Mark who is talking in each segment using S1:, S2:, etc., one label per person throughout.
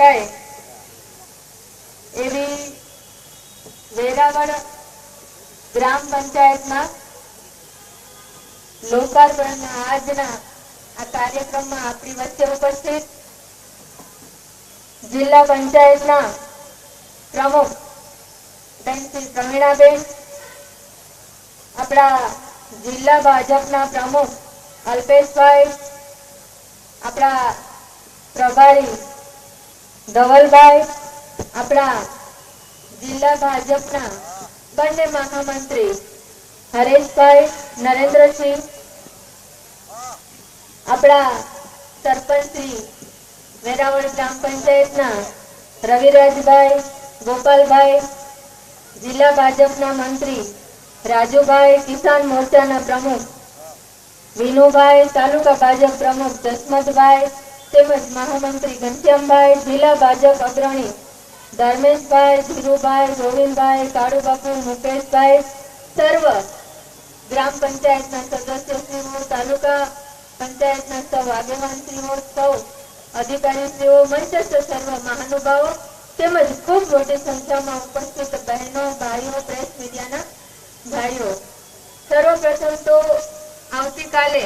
S1: શકાય. એવી વેરાવળ ગ્રામ પંચાયતમાં લોકાર્પણના આજના આ કાર્યક્રમમાં આપણી વચ્ચે ઉપસ્થિત જિલ્લા પંચાયતના પ્રમુખ બેન શ્રી પ્રવીણાબેન, આપણા જિલ્લા ભાજપના પ્રમુખ અલ્પેશભાઈ, આપણા પ્રભારી ધવલભાઈ, આપણા જિલ્લા ભાજપના બંને મહામંત્રી હરેશભાઈ, નરેન્દ્રસિંહ, આપણા સરપંચ વેરાવળ ગ્રામ પંચાયતના રવિરાજભાઈ, ગોપાલભાઈ, જિલ્લા ભાજપના મંત્રી રાજુભાઈ, કિસાન મોરચાના પ્રમુખ, વિનુભાઈ, તાલુકા ભાજપ પ્રમુખ જસમતભાઈ તેમજ મહામંત્રી ઘનશ્યામભાઈ, જિલ્લા ભાજપ અગ્રણી ધર્મેશભાઈ, ધીરુભાઈ, ગોવિંદભાઈ, કાળુબાપુ, મુકેશભાઈ, સર્વ ગ્રામ પંચાયતના સદસ્યશ્રીઓ તાલુકા પંચાયતના સૌ આગેવાનશ્રીઓ સૌ અધિકારીશ્રીઓ મંચસ્થ સર્વ મહાનુભાવો તેમજ ખૂબ મોટી સંખ્યામાં ઉપસ્થિત બહેનો, ભાઈઓ પ્રેસ મીડિયાના ભાઈઓ. સર્વપ્રથમ તો આવતીકાલે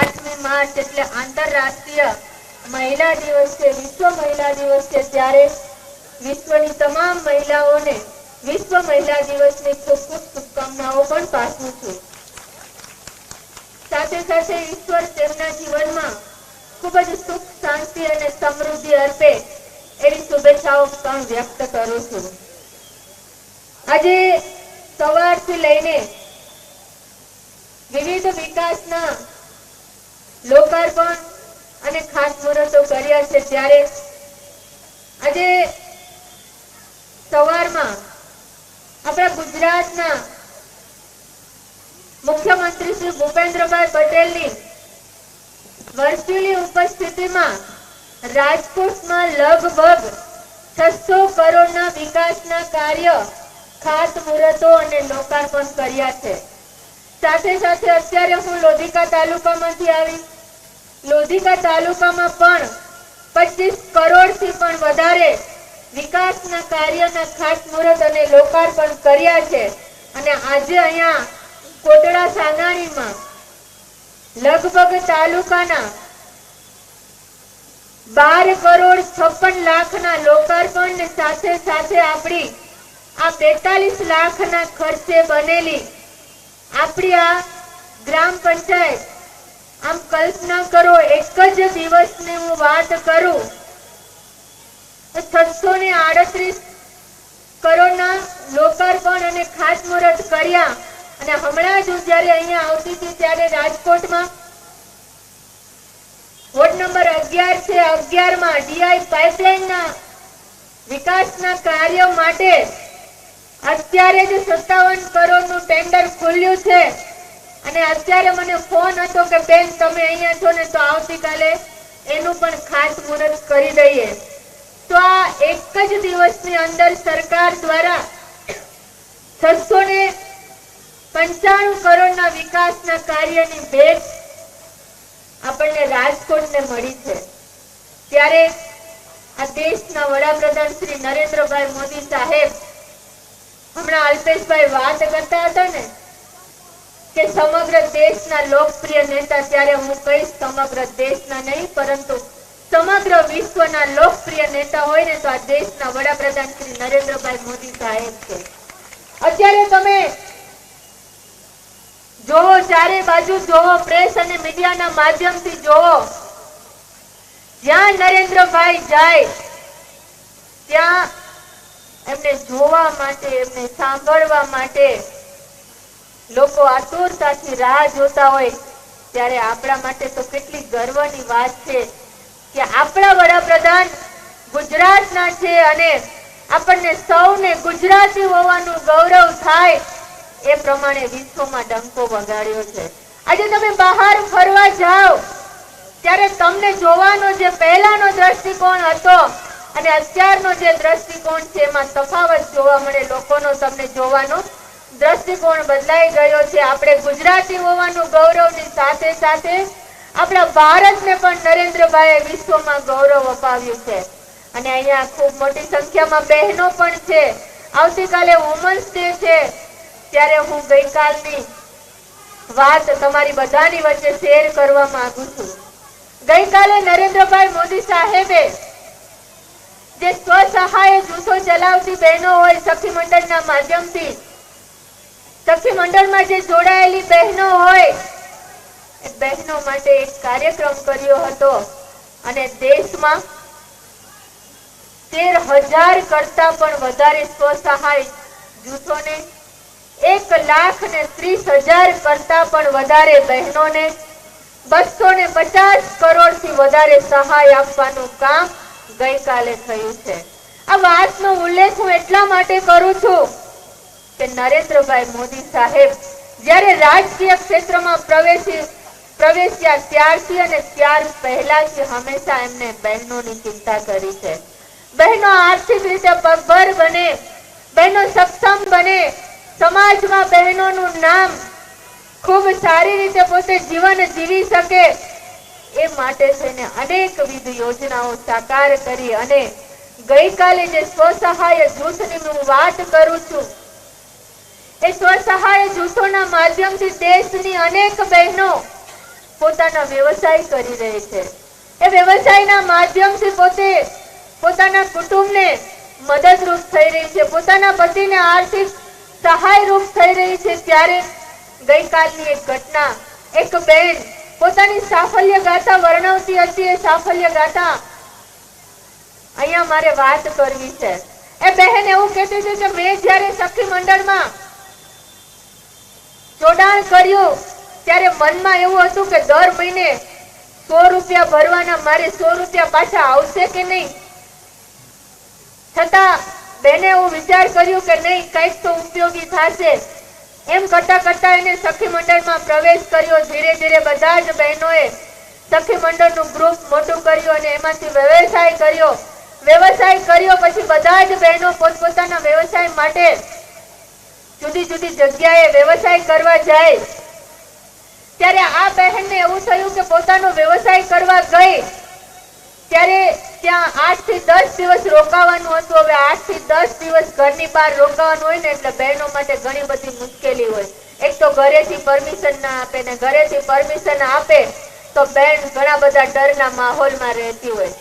S1: આઠમી માર્ચ એટલે આંતરરાષ્ટ્રીય મહિલા દિવસ છે, વિશ્વ મહિલા દિવસ છે, ત્યારે વિશ્વની તમામ મહિલાઓને વિશ્વ મહિલા દિવસની ખૂબ ખૂબ શુભકામનાઓ પણ પાઠવું છું. સાથે સાથે ઈશ્વર તેમના જીવનમાં ખૂબ જ સુખ, શાંતિ અને સમૃદ્ધિ અર્પે એવી શુભેચ્છાઓ પણ વ્યક્ત કરું છું. આજે સવારથી લઈને વિવિધ વિકાસના લોકાર્પણ અને ખાતમુહૂર્તો કર્યા છે ત્યારે આજે સવારમાં આપણા ગુજરાતના મુખ્યમંત્રી શ્રી ભૂપેન્દ્રભાઈ પટેલની વર્ચ્યુઅલી ઉપસ્થિતિમાં રાજકોટમાં લગભગ છસો કરોડના વિકાસના કાર્ય ખાતમુહૂર્તો અને લોકાર્પણ કર્યા છે. સાથે સાથે અત્યારે હું લોધિકા તાલુકામાંથી આવી લોધિકા તાલુકામાં પણ પચીસ કરોડથી પણ વધારે વિકાસના કાર્યના ખાતમુહૂર્ત અને લોકાર્પણ કર્યા છે. અને આજે અહીંયા કોટડા સાંગાણીમાં લગભગ તાલુકાના બાર કરોડ છપ્પન લાખના લોકાર્પણ સાથે સાથે આપણી આ બેતાલીસ લાખના ખર્ચે બનેલી આપણી આ ગ્રામ પંચાયત આમ કલ્પના કરો, એક જ દિવસની હું વાત કરું. છસો ને આડત્રીસ કરોડના લોકાર્પણ અને ખાતમુહૂર્ત કર્યા. અને હમણાં જ હું જ્યારે અહીંયા આવતી હતી ત્યારે રાજકોટમાં વોર્ડ નંબર અગિયાર છે અગિયારમાં ડીઆઈ પાઇપલાઇનના વિકાસના કાર્યો માટે અત્યારે જ સત્તાવન કરોડનું ટેન્ડર ખુલ્યું છે. અને અત્યારે મને ફોન હતો કે, બેન, તમે અહીંયા છો ને, તો આવતીકાલે એનું પણ ખાતમુહૂર્ત કરી દઈએ. તો આ એક જ દિવસની અંદર સરકાર દ્વારા છસો ને પંચાણું કરોડના વિકાસના કાર્યની ભેટ આપણને રાજકોટને મળી છે. ત્યારે આ દેશના વડાપ્રધાન શ્રી નરેન્દ્રભાઈ મોદી સાહેબ હમણાં અલ્પેશભાઈ વાત કરતા હતા ને કે સમગ્ર દેશના લોકપ્રિય નેતા ત્યારે હું કહીશ સમગ્ર દેશના નહીં, પરંતુ સમગ્ર વિશ્વના લોકપ્રિય નેતા હોય ને તો આ દેશના વડાપ્રધાન શ્રી નરેન્દ્રભાઈ મોદી સાહેબ છે. અત્યારે તમે જોવો, ચારે બાજુ જોવો, પ્રેસ અને મીડિયાના માધ્યમથી જોવો. જ્યાં નરેન્દ્રભાઈ જાય, ત્યાં એમને જોવા માટે, એમને સાંભળવા માટે લોકો આતુરતાથી રાહ જોતા હોય, ત્યારે આપણા માટે તો કેટલી ગર્વની વાત છે કે આપણા વડાપ્રધાન ગુજરાતના છે અને આપણને સૌને ગુજરાતી હોવાનું ગૌરવ થાય એ પ્રમાણે વિશ્વમાં ડંકો વગાડ્યો છે. આજે તમે બહાર ફરવા જાઓ, ત્યારે તમને જોવાનો જે પહેલાનો દ્રષ્ટિકોણ હતો અને અત્યારનો જે દ્રષ્ટિકોણ છે, એમાં તફાવત જોવા મળે, લોકોનો તમને જોવાનો દ્રષ્ટિકોણ બદલાઈ ગયો છે. આપણે ગુજરાતી હોવાનું ગૌરવની સાથે સાથે આપણા ભારતને પણ નરેન્દ્રભાઈએ વિશ્વમાં ગૌરવ અપાવ્યું છે. અને અહીંયા ખૂબ મોટી સંખ્યામાં બહેનો પણ છે. આવતીકાલે વુમન્સ ડે છે. ત્યારે હું ગઈકાલની વાત તમારી બધાની વચ્ચે શેર કરવા માંગુ છું. ગઈકાલે નરેન્દ્રભાઈ મોદી સાહેબે જે સ્વસહાય જૂથો ચલાવતી બહેનો હોય, સખી મંડળના માધ્યમથી સખી મંડળમાં જે જોડાયેલી બહેનો હોય, એ બહેનો માટે એક કાર્યક્રમ કર્યો હતો અને દેશમાં તેર હજાર કરતા પણ વધારે સ્વસહાય જૂથોને એક લાખ ને ત્રીસ હજાર કરતા પણ વધારે બહેનોને બસો ને પચાસ કરોડથી વધારે સહાય આપવાનું કામ ગઈકાલે થયું છે. આ વાતનો ઉલ્લેખ હું એટલા માટે કરું છું કે નરેન્દ્રભાઈ મોદી સાહેબ જ્યારે રાજકીય ક્ષેત્રમાં પ્રવેશી પ્રવેશ્યા ત્યારથી અને ત્યાર પહેલાથી હંમેશા એમને બહેનોની ચિંતા કરી છે. બહેનો આર્થિક રીતે પગભર બને, બહેનો સક્ષમ બને, સમાજમાં બહેનોનું નામ ખૂબ સારી રીતે પોતે જીવન જીવી શકે એ માટે થઈને અનેકવિધ યોજનાઓ સાકાર કરી અને ગઈકાલે જે સ્વસહાય જૂથની હું વાત કરું છું એ સ્વસહાય જૂથોના માધ્યમથી દેશની અનેક બહેનો પોતાના વ્યવસાય કરી રહી છે. એ વ્યવસાયના માધ્યમથી પોતે પોતાના કુટુંબને મદદરૂપ થઈ રહી છે. પોતાના પતિને આર્થિક સહાયરૂપ થઈ રહી છે. ત્યારે ગઈકાલની એક ઘટના, એક બેન પોતાની સાફલ્ય ગાથા વર્ણવતી હતી. એ સાફલ્ય ગાથા અહીંયા મારે વાત કરવી છે. એ બહેન એવું કહેતી હતી કે મેં જ્યારે સખી મંડળમાં જોડાણ કર્યું. ત્યારે મનમાં એવું હતું કે દર મહિને સો રૂપિયા ભરવાના મારે સો રૂપિયા પાછા આવશે કે નહીં? છતાં બેને એવું વિચાર કર્યું કે નહીં, કંઈક તો ઉપયોગી થશે. એમ કરતા કરતા એને સખી મંડળમાં પ્રવેશ કર્યો. ધીરે ધીરે બધા જ બહેનોએ સખી મંડળનું ગ્રુપ મોટું કર્યું અને એમાંથી વ્યવસાય કર્યો. વ્યવસાય કર્યો પછી બધા જ બહેનો પોતપોતાના વ્યવસાય માટે જુદી જુદી જગ્યાએ વ્યવસાય કરવા જાય. ત્યારે આ બહેનને એવું થયું કે પોતાનો વ્યવસાય કરવા ગઈ. ત્યારે ત્યાં આઠથી દસ દિવસ રોકાવાનું હતું. હવે આઠથી દસ દિવસ ઘરની બહાર રોકાવાનું હોય ને એટલે બહેનો માટે ઘણી બધી મુશ્કેલી હોય. એક તો ઘરેથી પરમિશન ના આપે ને ઘરેથી પરમિશન આપે તો બેન ઘણા બધા ડરના માહોલમાં રહેતી હોય.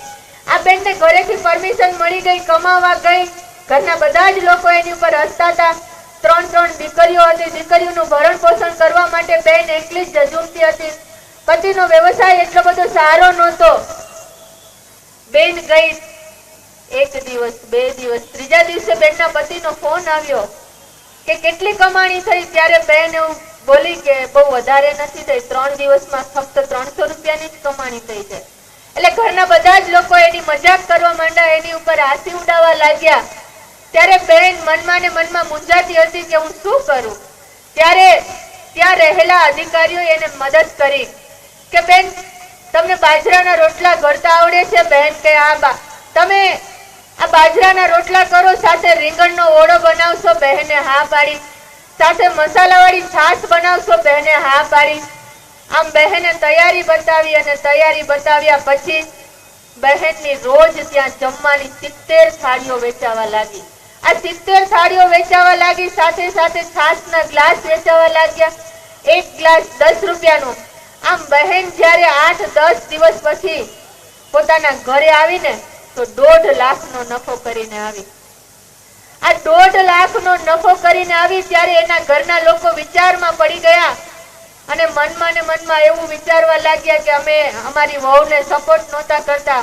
S1: આ બેનને ઘરેથી પરમિશન મળી ગઈ, કમાવા ગઈ. ઘરના બધા જ લોકો એની ઉપર હસતા હતા. ત્રણ ત્રણ દીકરીઓ હતી. દીકરીઓનું ભરણ પોષણ કરવા માટે બેન એકલી જ ઝઝૂમતી હતી. પતિનો વ્યવસાય એટલો બધો સારો નહોતો. બેન ગઈ એક દિવસ, બે દિવસ. ત્રીજા દિવસે બેનના પતિનો ફોન આવ્યો કે કેટલી કમાણી થઈ? ત્યારે બેન એવું બોલી કે બહુ વધારે નથી થઈ. ત્રણ દિવસમાં ફક્ત ત્રણસો રૂપિયાની જ કમાણી થઈ છે. એટલે ઘરના બધા જ લોકો એની મજાક કરવા માંડ્યા. એની ઉપર હાસી ઉડાવવા લાગ્યા. ત્યારે બેન મનમાં ને મનમાં મૂંઝાતી હતી કે હું શું કરું? ત્યારે ત્યાં રહેલા અધિકારીઓ એને મદદ કરી કે, બેન, તમને બાજરાના રોટલા ગળતા આવડે છે? બેન કે આ બા. તમે આ બાજરાના રોટલા કરો, સાથે રીંગણનો ઓળો બનાવશો. બહેને હા પાડી. સાથે મસાલાવાળી છાશ બનાવશો. બહેને હા પાડી. આમ બહેને તૈયારી બતાવી અને તૈયારી બતાવ્યા પછી બહેનની રોજ ત્યાં જમવાની સિત્તેર થાળીઓ વેચાવા લાગી. આ સિત્તેર સાડીઓ વેચાવા લાગી, સાથે સાથે છાશના ગ્લાસ વેચાવા લાગ્યા. એક ગ્લાસ દસ રૂપિયાનો. આમ બહેન જ્યારે આઠ, દસ દિવસ પછી પોતાના ઘરે આવીને તો દોઢ લાખનો નફો કરીને આવી. આ દોઢ લાખનો નફો કરીને આવી ત્યારે એના ઘરના લોકો વિચારમાં પડી ગયા અને મનમાં ને મનમાં એવું વિચારવા લાગ્યા કે અમે, અમારી વહુને સપોર્ટ નહોતા કરતા.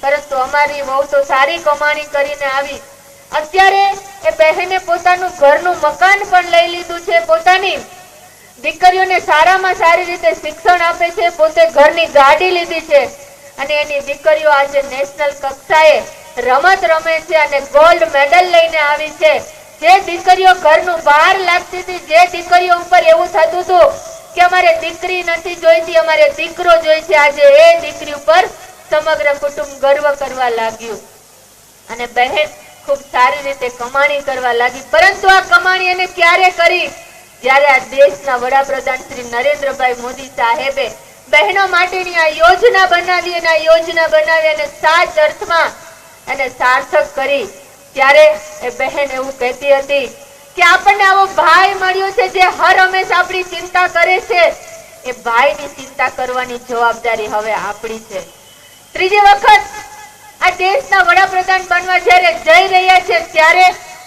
S1: પરંતુ અમારી વહુ તો સારી કમાણી કરીને આવી. અત્યારે એ બહેને પોતાનું ઘરનું મકાન પણ લઈ લીધું છે. પોતાની દીકરીઓને સારામાં સારી રીતે શિક્ષણ આપે છે. પોતે ઘરની ગાડી લીધી છે અને એની દીકરીઓ આજે નેશનલ કક્ષાએ રમત રમે છે અને ગોલ્ડ મેડલ લઈને આવી છે. જે દીકરીઓ ઘરનું બહાર લાગતી હતી, જે દીકરીઓ ઉપર એવું થતું હતું કે અમારે દીકરી નથી જોઈતી, અમારે દીકરો જોઈ છે આજે એ દીકરી ઉપર સમગ્ર કુટુંબ ગર્વ કરવા લાગ્યું. અને બહેન ખૂબ સારી રીતે કમાણી કરવા લાગી. પરંતુ આ કમાણી એને ક્યારે કરી? જ્યારે આ દેશના વડાપ્રધાન શ્રી નરેન્દ્રભાઈ મોદી સાહેબે બહેનો માટેની આ યોજના બનાવી અને યોજના બનાવી અને સાચ અર્થમાં એને સાર્થક કરી, ત્યારે એ બહેન એવું કહેતી હતી કે આપણને આવો ભાઈ મળ્યો છે જે હર હંમેશ આપણી ચિંતા કરે છે. એ ભાઈની ચિંતા કરવાની જવાબદારી હવે આપણી છે. ત્રીજી વખત આ દેશના વડાપ્રધાન બનવા જ્યારે જઈ રહ્યા છે, ત્યારે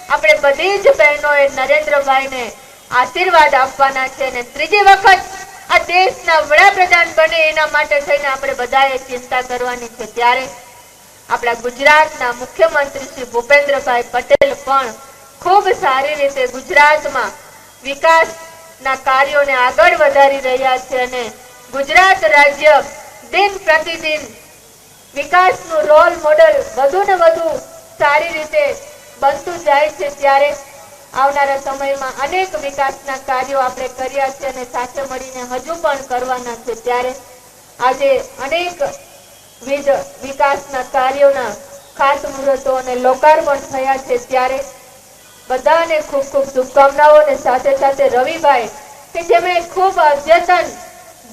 S1: આપણે બધી જ બહેનોએ નરેન્દ્રભાઈને આશીર્વાદ આપવાના છે અને ત્રીજી વખત આ દેશના વડાપ્રધાન બને એના માટે થઈને આપણે બધાએ ચિંતા કરવાની છે. ત્યારે આપણા ગુજરાતના મુખ્યમંત્રી શ્રી ભૂપેન્દ્રભાઈ પટેલ પણ ખૂબ સારી રીતે ગુજરાતમાં વિકાસના કાર્યોને આગળ વધારી રહ્યા છે અને ગુજરાત રાજ્ય દિન પ્રતિદિન વિકાસનું રોલ મોડલ વધુ ને વધુ સારી રીતે બનતું જાય છે ત્યારે આવનારા સમયમાં અનેક વિકાસના કાર્યો આપણે કર્યા છે અને સાથે મળીને હજુ પણ કરવાના છે. ત્યારે આજે અનેક વિધ વિકાસના કાર્યોના ખાતમુહૂર્તો અને લોકાર્પણ થયા છે. ત્યારે બધાને ખૂબ ખૂબ શુભકામનાઓ અને સાથે સાથે રવિભાઈ કે જેમણે ખૂબ અદ્યતન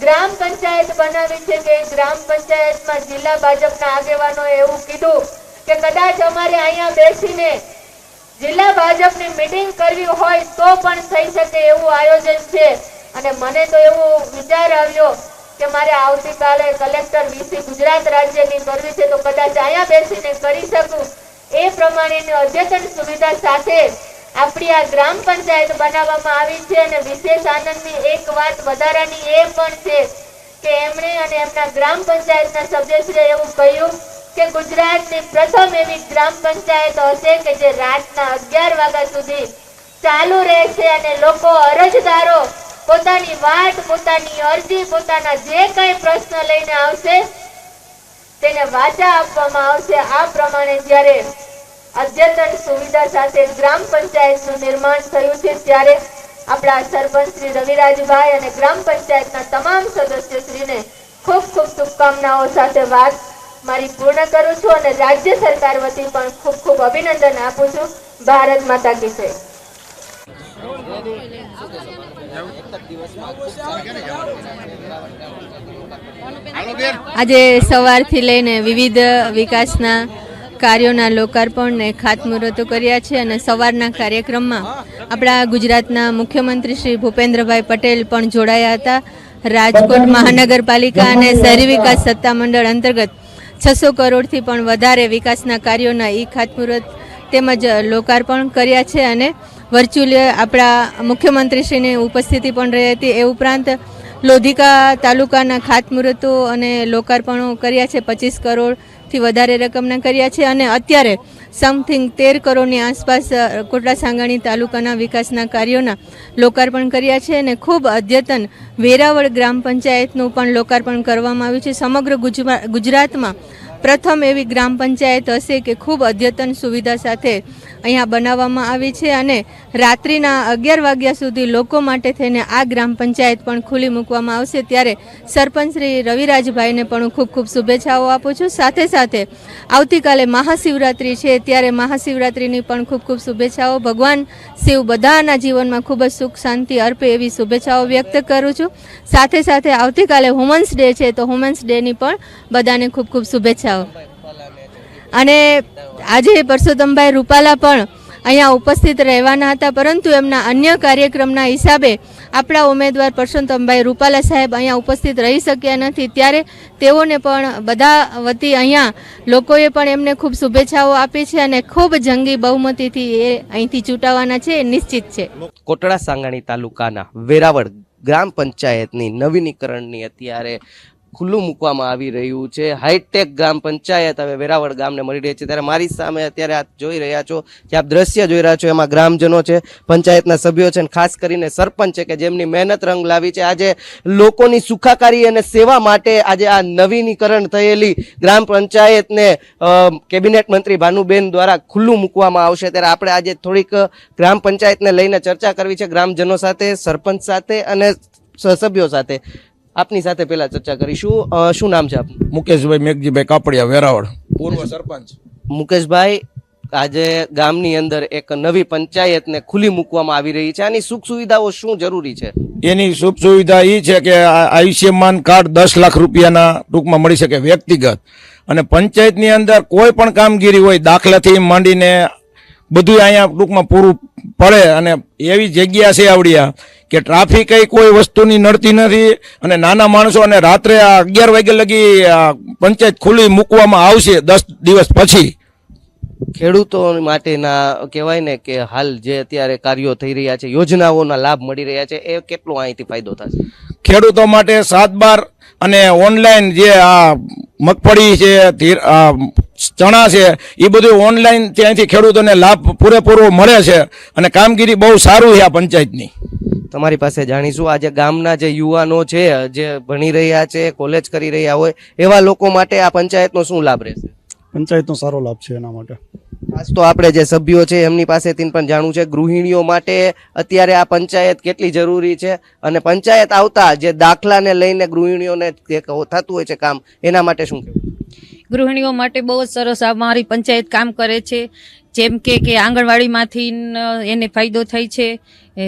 S1: ગ્રામ પંચાયત બનાવી છે કે ગ્રામ પંચાયતમાં જિલ્લા ભાજપના આગેવાનોએ એવું કીધું કે કદાચ અમારે અહીંયા બેસીને જિલ્લા ભાજપની મીટિંગ કરવી હોય તો પણ થઈ શકે એવું આયોજન છે. અને મને તો એવો વિચાર આવ્યો કે મારે આવતીકાલે કલેક્ટર વીસી ગુજરાત રાજ્યની કરવી છે તો કદાચ અહીંયા બેસીને કરી શકું. એ પ્રમાણેની અદ્યતન સુવિધા સાથે આપણી આ ગ્રામ પંચાયત બનાવવામાં આવી છે અને વિશેષ આનંદની એક વાત વધારાની એ પણ છે કે એમણે અને એમના ગ્રામ પંચાયતના સભ્યશ્રીએ એવું કહ્યું કે ગુજરાતની પ્રથમ એવી ગ્રામ પંચાયત હશે કે જે રાતના અગિયાર વાગ્યા સુધી ચાલુ રહેશે અને લોકો અરજદારો પોતાની વાત, પોતાની અરજી, પોતાના જે કઈ પ્રશ્ન લઈને આવશે તેને વાચા આપવામાં આવશે. આ પ્રમાણે જ્યારે અદ્યતન સુવિધા સાથે ગ્રામ પંચાયતનું નિર્માણ થયું છે ત્યારે આપણા સરપંચ શ્રી રવિરાજભાઈ અને ગ્રામ પંચાયતના તમામ સદસ્યશ્રીને ખૂબ ખૂબ શુભકામનાઓ સાથે વાત મારી પૂર્ણ કરું છું અને રાજ્ય સરકાર વતી પણ ખૂબ ખૂબ અભિનંદન આપું છું ભારત માતા કી જય.
S2: આજે સવારથી લઈને વિવિધ વિકાસના કાર્યોના લોકાર્પણ ને ખાતમુહૂર્તો કર્યા છે અને સવારના કાર્યક્રમમાં આપણા ગુજરાતના મુખ્યમંત્રી શ્રી ભૂપેન્દ્રભાઈ પટેલ પણ જોડાયા હતા. રાજકોટ મહાનગરપાલિકા અને શહેરી વિકાસ સત્તામંડળ અંતર્ગત છસો કરોડથી પણ વધારે વિકાસના કાર્યોના ઈ ખાતમુહૂર્ત તેમજ લોકાર્પણ કર્યા છે અને વર્ચ્યુઅલી આપણા મુખ્યમંત્રીશ્રીની ઉપસ્થિતિ પણ રહી હતી. એ ઉપરાંત લોધિકા તાલુકાના ખાતમુહૂર્તો અને લોકાર્પણો કર્યા છે. પચીસ કરોડથી વધારે રકમના કર્યા છે અને અત્યારે સમથિંગ તેર કરોડની આસપાસ કોટડા સાંગાણી તાલુકાના વિકાસના કાર્યોના લોકાર્પણ કર્યા છે અને ખૂબ અદ્યતન વેરાવળ ગ્રામ પંચાયતનું પણ લોકાર્પણ કરવામાં આવ્યું છે. સમગ્ર ગુજરા- ગુજરાતમાં પ્રથમ એવી ગ્રામ પંચાયત હશે કે ખૂબ અદ્યતન સુવિધા સાથે અહીંયા બનાવવામાં આવી છે અને રાત્રિના અગિયાર વાગ્યા સુધી લોકો માટે થઈને આ ગ્રામ પંચાયત પણ ખુલ્લી મૂકવામાં આવશે. ત્યારે સરપંચ શ્રી રવિરાજભાઈને પણ હું ખૂબ ખૂબ શુભેચ્છાઓ આપું છું. સાથે સાથે આવતીકાલે મહાશિવરાત્રિ છે, ત્યારે મહાશિવરાત્રિની પણ ખૂબ ખૂબ શુભેચ્છાઓ. ભગવાન શિવ બધાના જીવનમાં ખૂબ જ સુખ, શાંતિ, અર્પે એવી શુભેચ્છાઓ વ્યક્ત કરું છું. સાથે સાથે આવતીકાલે વુમન્સ ડે છે, તો વુમન્સ ડેની પણ બધાને ખૂબ ખૂબ શુભેચ્છાઓ. અને આજે પરસોત્તમભાઈ રૂપાલા પણ અહીંયા ઉપસ્થિત રહેવાના હતા, પરંતુ એમના અન્ય કાર્યક્રમના હિસાબે આપણા ઉમેદવાર પરસોત્તમભાઈ રૂપાલા સાહેબ અહીંયા ઉપસ્થિત રહી શક્યા નથી. ત્યારે તેઓને પણ બધા વતી અહીંયા લોકોએ પણ એમને ખૂબ શુભેચ્છાઓ આપી છે અને ખૂબ જંગી બહુમતીથી એ અહીંથી ચૂંટાવાના છે, એ નિશ્ચિત છે.
S3: કોટડા સાંગાણી તાલુકાના વેરાવળ ગ્રામ પંચાયતની નવીનીકરણની અત્યારે ખુલ્લું મૂકવામાં આવી રહ્યું છે. હાઈટેક ગ્રામ પંચાયત હવે વેરાવળ ગામને મળી રહી છે. ત્યારે મારી સામે અત્યારે આપ જોઈ રહ્યા છો કે આપ દ્રશ્ય જોઈ રહ્યા છો, એમાં ગ્રામજનો છે, પંચાયતના સભ્યો છે અને ખાસ કરીને સરપંચ છે કે જેમની મહેનત રંગ લાવી છે. આજે લોકોની સુખાકારી અને સેવા માટે આજે આ નવીનીકરણ થયેલી ગ્રામ પંચાયતને કેબિનેટ મંત્રી ભાનુબેન દ્વારા ખુલ્લું મૂકવામાં આવશે. ત્યારે આપણે આજે થોડીક ગ્રામ પંચાયતને લઈને ચર્ચા કરવી છે ગ્રામજનો સાથે, સરપંચ સાથે અને સભ્યો સાથે. આપની સાથે પહેલા ચર્ચા કરીશું. અ, શું નામ છે આપનું?
S4: મુકેશભાઈ મેઘજીભાઈ કાપડિયા વેરાવળ. પૂર્વ સરપંચ.
S3: મુકેશભાઈ આજે ગામની અંદર એક નવી પંચાયતને ખુલ્લી મૂકવામાં આવી રહી છે. આની સુખ સુવિધાઓ શું જરૂરી છે?
S4: એની સુખ સુવિધા એ છે કે આ આયુષ્યમાન કાર્ડ દસ લાખ રૂપિયાના ટૂંકમાં મળી શકે વ્યક્તિગત. અને પંચાયતની અંદર કોઈ પણ કામગીરી હોય દાખલાથી માંડીને બધું અહીંયા ટૂંકમાં પૂરું પડે અને એવી જગ્યા છે આવડિયા કે ટ્રાફિક કોઈ વસ્તુની નડતી નથી અને નાના માણસો અને રાત્રે આ અગિયાર વાગ્યા લગી પંચાયત ખુલ્લી મૂકવામાં આવશે દસ દિવસ પછી.
S3: ખેડૂતો માટેના કહેવાય ને કે હાલ જે અત્યારે કાર્યો થઈ રહ્યા છે યોજનાઓના લાભ મળી રહ્યા છે એ કેટલો અહીંથી ફાયદો થશે?
S4: ખેડૂતો માટે સાત બાર અને ઓનલાઈન જે આ મગફળી છે ચણા છે એ બધું ઓનલાઈન ત્યાંથી ખેડૂતોને લાભ પૂરેપૂરો મળે છે અને કામગીરી બહુ સારું છે આ પંચાયતની.
S3: તમારી પાસે જાણીશું આજે ગામના જે યુવાનો છે જે ભણી રહ્યા છે કોલેજ કરી રહ્યા હોય એવા લોકો માટે આ પંચાયતનો શું લાભ રહેશે?
S5: પંચાયતનો સારો લાભ છે એના માટે.
S3: ખાસ તો આપણે જે સભ્યો છે એમની પાસેથી પણ જાણવું છે ગૃહિણીઓ માટે અત્યારે આ પંચાયત કેટલી જરૂરી છે અને પંચાયત આવતા જે દાખલાને લઈને ગૃહિણીઓને થતું હોય છે કામ એના માટે શું કહેવું?
S6: ગૃહિણીઓ માટે બહુ જ સરસ અમારી પંચાયત કામ કરે છે. જેમ કે કે આંગણવાડીમાંથી એને ફાયદો થાય છે.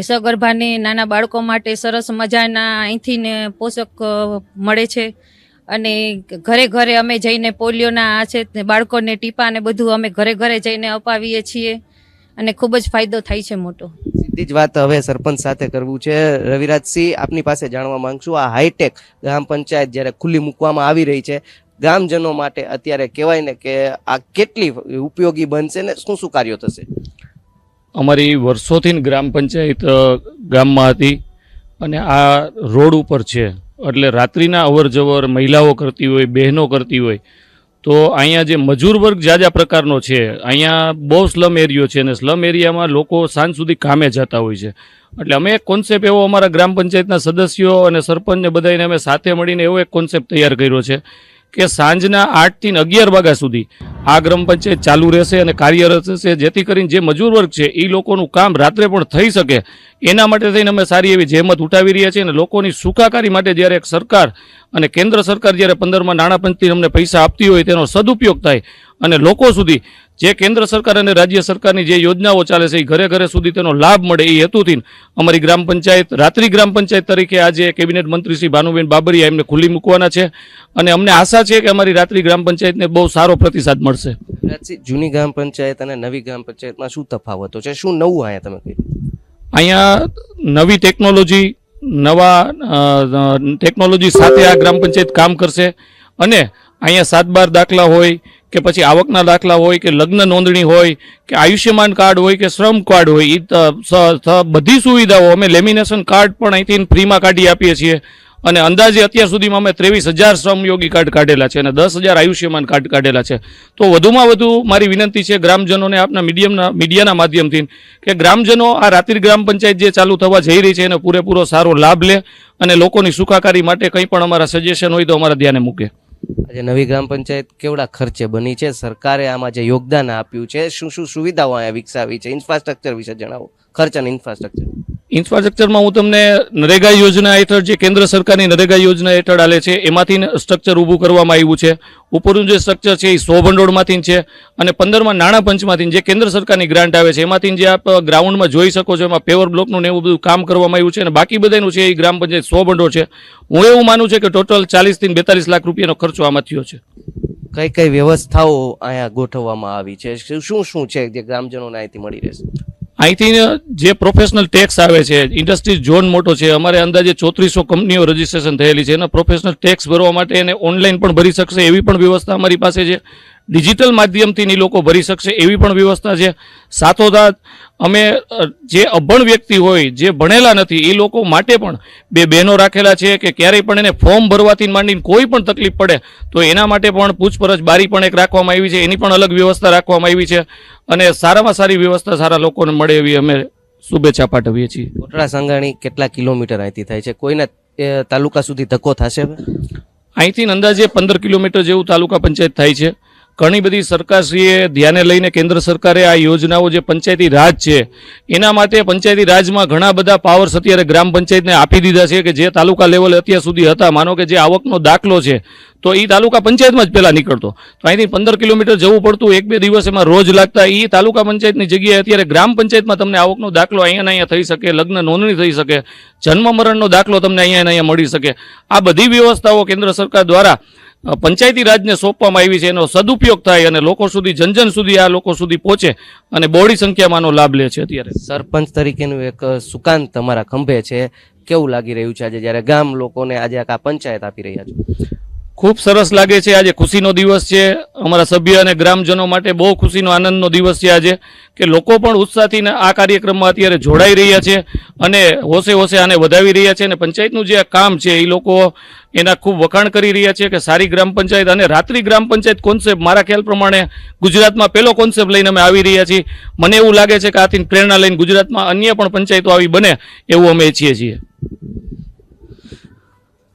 S6: સગર્ભાને નાના બાળકો માટે સરસ મજાના અહીંથી ને પોષક મળે છે. અને ઘરે ઘરે અમે જઈને પોલિયોના આ છે બાળકોને ટીપા ને બધું અમે ઘરે ઘરે જઈને અપાવીએ છીએ. અને ખૂબ જ ફાયદો થાય છે મોટો.
S3: સીધી જ વાત હવે સરપંચ સાથે કરવું છે. રવિરાજસિંહ, આપની પાસે જાણવા માંગશું, આ હાઈટેક ગ્રામ પંચાયત જ્યારે ખુલ્લી મૂકવામાં આવી રહી છે ગ્રામજનો માટે અત્યારે કહેવાય ને કે આ કેટલી ઉપયોગી બનશે ને શું શું કાર્યો થશે?
S7: અમારી વર્ષોથી ગ્રામ પંચાયત ગામમાં હતી અને આ રોડ ઉપર છે. એટલે રાત્રિના અવર જવર મહિલાઓ કરતી હોય, બહેનો કરતી હોય, તો અહીંયા જે મજૂર વર્ગ જાજા પ્રકારનો છે, અહીંયા બહુ સ્લમ એરિયો છે અને સ્લમ એરિયામાં લોકો સાંજ સુધી કામે જતા હોય છે. એટલે અમે એક કોન્સેપ્ટ એવો અમારા ગ્રામ પંચાયતના સદસ્યો અને સરપંચને બધાને અમે સાથે મળીને એવો એક કોન્સેપ્ટ તૈયાર કર્યો છે. કે સાંજના આઠથી અગિયાર વાગ્યા સુધી આ ગ્રામ પંચાયત ચાલુ રહેશે અને કાર્યરત રહેશે જેથી કરીને જે મજૂર વર્ગ છે એ લોકોનું કામ રાત્રે પણ થઈ શકે. એના માટે થઈને અમે સારી એવી જહેમત ઉઠાવી રહ્યા છીએ અને લોકોની સુખાકારી માટે જ્યારે એક સરકાર અને કેન્દ્ર સરકાર જ્યારે પંદરમાં નાણાં પંચથી અમને પૈસા આપતી હોય, તેનો સદુપયોગ થાય અને લોકો સુધી જે કેન્દ્ર સરકાર અને રાજ્ય સરકારની જે યોજનાઓ ચાલે છે એ ઘરે ઘરે સુધી તેનો લાભ મળે એ હેતુથી અમારી ગ્રામ પંચાયત, રાત્રિ ગ્રામ પંચાયત તરીકે આજે કેબિનેટ મંત્રી શ્રી ભાનુબેન બાબરિયા એમને ખુલ્લી મૂકવાના છે. અને અમને આશા છે કે અમારી રાત્રિ ગ્રામ પંચાયતને બહુ સારો પ્રતિસાદ મળશે.
S3: જૂની ગ્રામ પંચાયત અને નવી ગ્રામ પંચાયતમાં શું તફાવતો છે? શું નવું અહીંયા તમે કર્યું?
S7: અહીંયા નવી ટેકનોલોજી નવા ટેકનોલોજી સાથે આ ગ્રામ પંચાયત કામ કરશે અને અહીંયા સાત બાર દાખલા હોય કે પછી આવકના દાખલા હોય કે લગ્ન નોંધણી હોય કે આયુષ્યમાન કાર્ડ હોય કે શ્રમ કાર્ડ હોય એ બધી સુવિધાઓ અમે લેમિનેશન કાર્ડ પણ અહીંથી ફ્રીમાં કાઢી આપીએ છીએ. અને અંદાજે અત્યાર સુધીમાં અમે ત્રેવીસ હજાર શ્રમયોગી કાર્ડ કાઢેલા છે અને દસ હજાર આયુષ્યમાન કાર્ડ કાઢેલા છે. તો વધુમાં વધુ મારી વિનંતી છે ગ્રામજનોને આપના મીડિયમના, મીડિયાના માધ્યમથી કે ગ્રામજનો આ રાત્રિ ગ્રામ પંચાયત જે ચાલુ થવા જઈ રહી છે એને પૂરેપૂરો સારો લાભ લે અને લોકોની સુખાકારી માટે કંઈ પણ અમારા સજેશન હોય તો અમારા ધ્યાને મૂકે.
S3: આજે નવી ગ્રામ પંચાયત કેવડા ખર્ચે બની છે? સરકારે આમાં જે યોગદાન આપ્યું છે, શું શું સુવિધાઓ અહીંયા વિકસાવી છે? ઇન્ફ્રાસ્ટ્રક્ચર વિશે જણાવો. ખર્ચ અને ઇન્ફ્રાસ્ટ્રક્ચર
S7: ઇન્ફ્રાસ્ટ્રક્ચરમાં હું તમને નરેગા યોજના હેઠળ જે કેન્દ્ર સરકારની નરેગા યોજના હેઠળ આલે છે, એમાંથી સ્ટ્રક્ચર ઊભું કરવામાં આવ્યું છે. ઉપરનું જે સ્ટ્રક્ચર છે એ સો ભંડોળમાંથી છે અને પંદરમાં નાણાં પંચમાંથી જે કેન્દ્ર સરકારની ગ્રાન્ટ આવે છે, એમાંથી જે આપ ગ્રાઉન્ડમાં જોઈ શકો છો, એમાં પેવર બ્લોકનું ને એવું બધું કામ કરવામાં આવ્યું છે અને બાકી બધાનું છે એ ગ્રામ પંચાયત સો ભંડોળ છે. હું એવું માનું છું કે ટોટલ ચાલીસથી બેતાલીસ લાખ રૂપિયાનો ખર્ચો આમાં થયો છે.
S3: કઈ કઈ વ્યવસ્થાઓ અહીંયા ગોઠવવામાં આવી છે? શું શું છે જે ગ્રામજનોને અહીંથી મળી રહેશે?
S7: અહીંથી જે પ્રોફેશનલ ટેક્સ આવે છે ઇન્ડસ્ટ્રીઝ ઝોન મોટો છે, અમારે અંદાજે ચોત્રીસો કંપનીઓ રજીસ્ટ્રેશન થયેલી છે. એના પ્રોફેશનલ ટેક્સ ભરવા માટે એને ઓનલાઈન પણ ભરી શકશે એવી પણ વ્યવસ્થા અમારી પાસે છે. ડિજિટલ માધ્યમથી ની લોકો ભરી શકશે એવી પણ વ્યવસ્થા છે. સાથોસાથ અમે જે અભણ વ્યક્તિ હોય જે ભણેલા નથી એ લોકો માટે પણ બે બહેનો રાખેલા છે કે ક્યારેય પણ એને ફોર્મ ભરવાથી માંડીને કોઈ પણ તકલીફ પડે તો એના માટે પણ પૂછપરછ બારી પણ એક રાખવામાં આવી છે. એની પણ અલગ વ્યવસ્થા રાખવામાં આવી છે અને સારામાં સારી વ્યવસ્થા સારા લોકોને મળે એવી અમે શુભેચ્છા પાઠવીએ છીએ.
S3: કોટડા સંગાણી કેટલા કિલોમીટર અહીંથી થાય છે? કોઈને તાલુકા સુધી ધક્કો થશે
S7: અહીંથી અંદાજે પંદર કિલોમીટર જેવું તાલુકા પંચાયત થાય છે. ઘણી બધી સરકારશ્રીએ ધ્યાને લઈને કેન્દ્ર સરકારે આ યોજનાઓ જે પંચાયતી રાજ છે, એના માટે પંચાયતી રાજમાં ઘણા બધા પાવર્સ અત્યારે ગ્રામ પંચાયતને આપી દીધા છે કે જે તાલુકા લેવલે અત્યાર સુધી હતા. માનો કે જે આવકનો દાખલો છે, તો એ તાલુકા પંચાયતમાં જ પહેલાં નીકળતો. તો અહીંથી પંદર કિલોમીટર જવું પડતું, એક બે દિવસ એમાં રોજ લાગતા એ તાલુકા પંચાયતની જગ્યાએ અત્યારે ગ્રામ પંચાયતમાં તમને આવકનો દાખલો અહીંયા અહીંયા થઈ શકે, લગ્ન નોંધણી થઈ શકે, જન્મ મરણનો દાખલો તમને અહીંયા અહીંયા મળી શકે. આ બધી વ્યવસ્થાઓ કેન્દ્ર સરકાર દ્વારા પંચાયતી રાજને સોંપવામાં આવી છે એનો સદુપયોગ થાય અને લોકો સુધી જનજન સુધી આ લોકો સુધી પહોંચે અને બહોળી સંખ્યામાંનો લાભ લે છે અત્યારે.
S3: સરપંચ તરીકેનું એક સુકાન તમારા ખંભે છે. કેવું લાગી રહ્યું છે આજે જ્યારે ગામ લોકોને આજે આ પંચાયત આપી રહ્યા છે?
S7: ખૂબ સરસ લાગે છે આજે ખુશીનો દિવસ છે. અમારા સભ્ય અને ગ્રામજનો માટે બહુ ખુશીનો આનંદનો દિવસ છે આજે કે લોકો પણ ઉત્સાહથીને આ કાર્યક્રમમાં અત્યારે જોડાઈ રહ્યા છે અને હોશે હોશે આને વધાવી રહ્યા છે અને પંચાયતનું જે કામ છે એ લોકો એના ખૂબ વખાણ કરી રહ્યા છે કે સારી ગ્રામ પંચાયત અને રાત્રિ ગ્રામ પંચાયત કોન્સેપ્ટ મારા ખ્યાલ પ્રમાણે ગુજરાતમાં પહેલો કોન્સેપ્ટ લઈને અમે આવી રહ્યા છીએ. મને એવું લાગે છે કે આથી પ્રેરણા લઈને ગુજરાતમાં અન્ય પણ પંચાયતો આવી બને એવું અમે ઈચ્છીએ છીએ.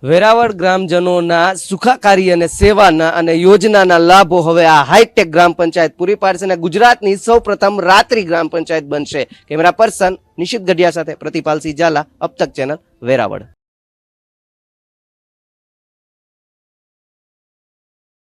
S3: વેરાવળ ગ્રામજનોના સુખાકારી અને સેવાના અને યોજનાના લાભો હવે આ હાઈટેક ગ્રામ પંચાયત પૂરી પાડશે અને ગુજરાતની સૌ પ્રથમ રાત્રિ ગ્રામ પંચાયત બનશે. કેમેરા પર્સન નિશિત ગઢિયા સાથે પ્રતિપાલસિંહ ઝાલા અપતક ચેનલ વેરાવળ.